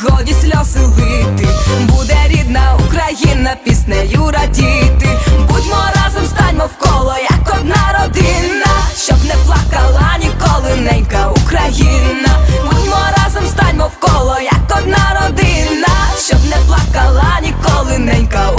годі сльози лити, буде рідна Україна, піснею радіти. Будьмо разом, станьмо в коло, як одна родина, щоб не плакала ніколи ненька Україна. Будьмо разом, станьмо в коло, як одна родина, щоб не плакала ніколи ненька.